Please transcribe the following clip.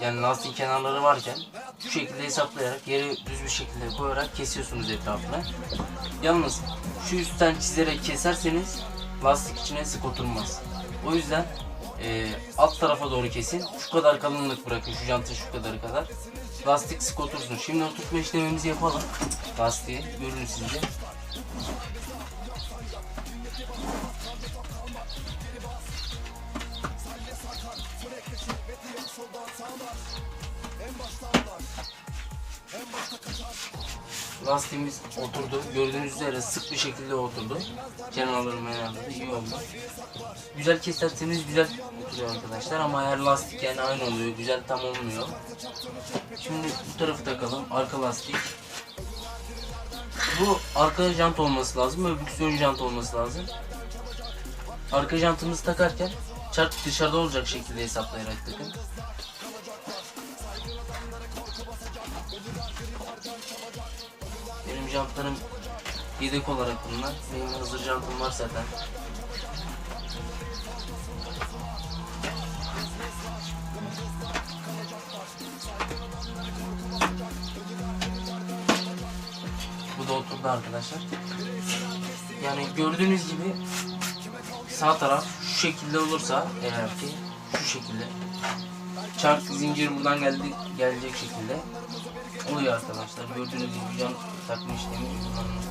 yani lastiğin kenarları varken şu şekilde hesaplayarak yere düz bir şekilde koyarak kesiyorsunuz etrafına. Yalnız şu üstten çizerek keserseniz lastik içine sık oturmaz. O yüzden e, alt tarafa doğru kesin. Şu kadar kalınlık bırakın şu jantın şu kadarı kadar. Lastik sık otursun. Şimdi oturtma işlemimizi yapalım. Lastiği görün sizce. Lastiğimiz oturdu. Gördüğünüz üzere sık bir şekilde oturdu. Kenarları menarları iyi oldu. Güzel keserseniz güzel oturuyor arkadaşlar ama eğer lastik yani aynı oluyor. Güzel tam olmuyor. Şimdi bu tarafı takalım. Arka lastik. Bu arka jant olması lazım. Öbürküsü ön jant olması lazım. Arka jantımızı takarken çark dışarıda olacak şekilde hesaplayarak takın. Benim jantlarım yedek olarak bunlar. Benim hazır jantım var zaten. Bu da oturdu arkadaşlar. Yani gördüğünüz gibi sağ taraf şu şekilde olursa eğer ki şu şekilde çark zincir buradan geldi gelecek şekilde oluyor arkadaşlar. Gördüğünüz gibi can takma işlemi uygulanıyor.